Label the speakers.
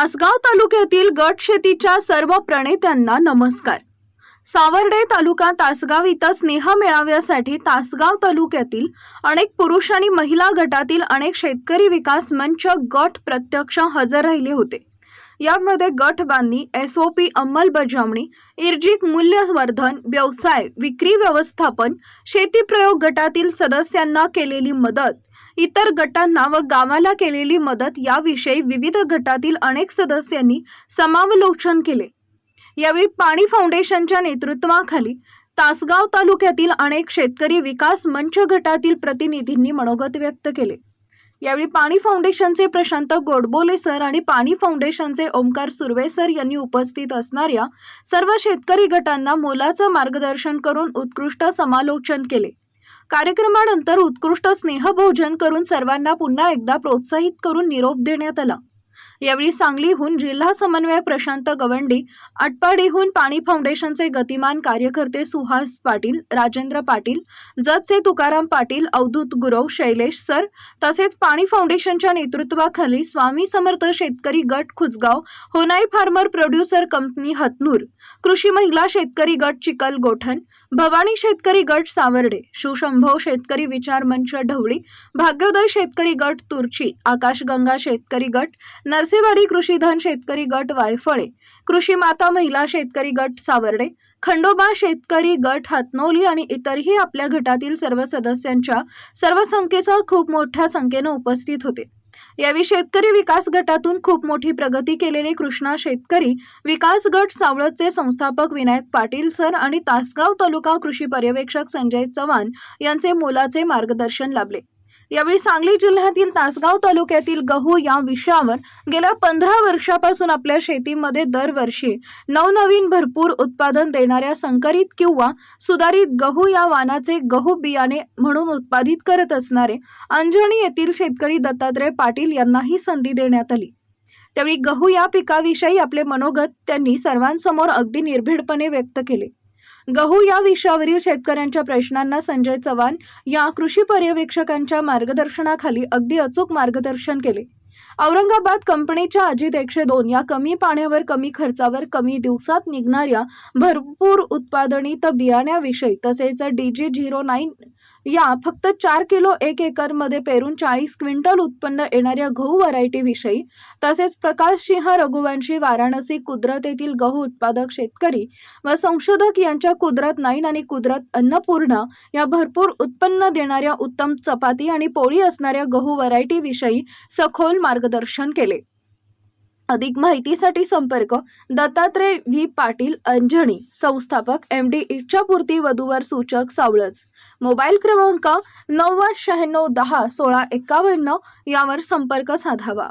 Speaker 1: तासगाव तालुक्यातील गट शेतीच्या सर्व प्रणेत्यांना नमस्कार. सावर्डे तालुका तासगाव इथं स्नेह मेळाव्यासाठी तासगाव तालुक्यातील अनेक पुरुष आणि महिला गटातील अनेक शेतकरी विकास मंच गट प्रत्यक्ष हजर राहिले होते. यामध्ये गट बांधणी एस ओ पी अंमलबजावणी इर्जिक मूल्यवर्धन व्यवसाय विक्री व्यवस्थापन शेती प्रयोग गटातील सदस्यांना केलेली मदत इतर गटांना व गावाला केलेली मदत याविषयी विविध गटातील अनेक सदस्यांनी समावलोचन केले. यावेळी पाणी फाउंडेशनच्या नेतृत्वाखाली तासगाव तालुक्यातील अनेक शेतकरी विकास मंच गटातील प्रतिनिधींनी मनोगत व्यक्त केले. यावेळी पाणी फाउंडेशनचे प्रशांत गोडबोले सर आणि पाणी फाउंडेशनचे ओमकार सुर्वे सर यांनी उपस्थित असणाऱ्या सर्व शेतकरी गटांना मोलाचं मार्गदर्शन करून उत्कृष्ट समालोचन केले. कार्यक्रमानंतर उत्कृष्ट स्नेहभोजन करून सर्वांना पुन्हा एकदा प्रोत्साहित करून निरोप देण्यात आला. यावेळी सांगलीहून जिल्हा समन्वयक प्रशांत गवंडी आटपाडीहून पाणी फाउंडेशनचे गतिमान कार्यकर्ते सुहास पाटील राजेंद्र पाटील जतचे तुकाराम पाटील अवधूत गुरव शैलेश सर तसेच पाणी फाउंडेशनच्या नेतृत्वाखाली स्वामी समर्थ शेतकरी गट Khujgaon Honai farmer producer company Hatnur कृषी महिला शेतकरी गट चिकल गोठण भवानी शेतकरी गट सावर्डे सुशंभव शेतकरी विचार मंच ढवळी भाग्योदय शेतकरी गट तुर्ची आकाशगंगा शेतकरी गट नर्स नरसेवाडी कृषीधन शेतकरी गट वायफळे कृषी माता महिला शेतकरी गट सावर्डे खंडोबा शेतकरी गट हातनोली आणि इतरही आपल्या गटातील सर्व सदस्यांच्या सर्व संख्येसह खूप मोठ्या संख्येनं उपस्थित होते. यावेळी शेतकरी विकास गटातून खूप मोठी प्रगती केलेले कृष्णा शेतकरी विकास गट सावळतचे संस्थापक विनायक पाटील सर आणि तासगाव तालुका कृषी पर्यवेक्षक संजय चव्हाण यांचे मोलाचे मार्गदर्शन लाभले. यावेळी सांगली जिल्ह्यातील तासगाव तालुक्यातील गहू या विषयावर गेल्या पंधरा वर्षापासून आपल्या शेतीमध्ये दरवर्षी नवनवीन भरपूर उत्पादन देणाऱ्या संकरित किंवा सुधारित गहू या वानाचे गहू बियाणे म्हणून उत्पादित करत असणारे अंजणी येथील शेतकरी दत्तात्रय पाटील यांनाही संधी देण्यात आली. त्यावेळी गहू या पिकाविषयी आपले मनोगत त्यांनी सर्वांसमोर अगदी निर्भीडपणे व्यक्त केले. गहू या विषयावरील शेतकऱ्यांच्या प्रश्नांना संजय चव्हाण या कृषी पर्यवेक्षकांच्या मार्गदर्शनाखाली अगदी अचूक मार्गदर्शन केले. औरंगाबाद कंपनीच्या अजित एकशे दोन या कमी पाण्यावर कमी खर्चावर कमी दिवसात निघणाऱ्या भरपूर उत्पादनित बियाण्याविषयी तसेच डी जी झिरो नाईन या फक्त चार किलो एक एकरमध्ये पेरून चाळीस क्विंटल उत्पन्न येणाऱ्या गहू व्हरायटीविषयी तसेच प्रकाश सिंह रघुवंशी वाराणसी कुदरतेतील गहू उत्पादक शेतकरी व संशोधक यांच्या कुदरत नाईन आणि कुदरत अन्नपूर्ण या भरपूर उत्पन्न देणाऱ्या उत्तम चपाती आणि पोळी असणाऱ्या गहू व्हरायटीविषयी सखोल मार्गदर्शन केले. अधिक माहितीसाठी संपर्क दत्तात्रय व्ही. पाटील अंजणी संस्थापक एम. डी. इच्छापूर्ती वधूवर सूचक सावळज मोबाईल क्रमांक नव्वद शहाण्णव दहा सोळा एकावन्न यावर संपर्क साधावा.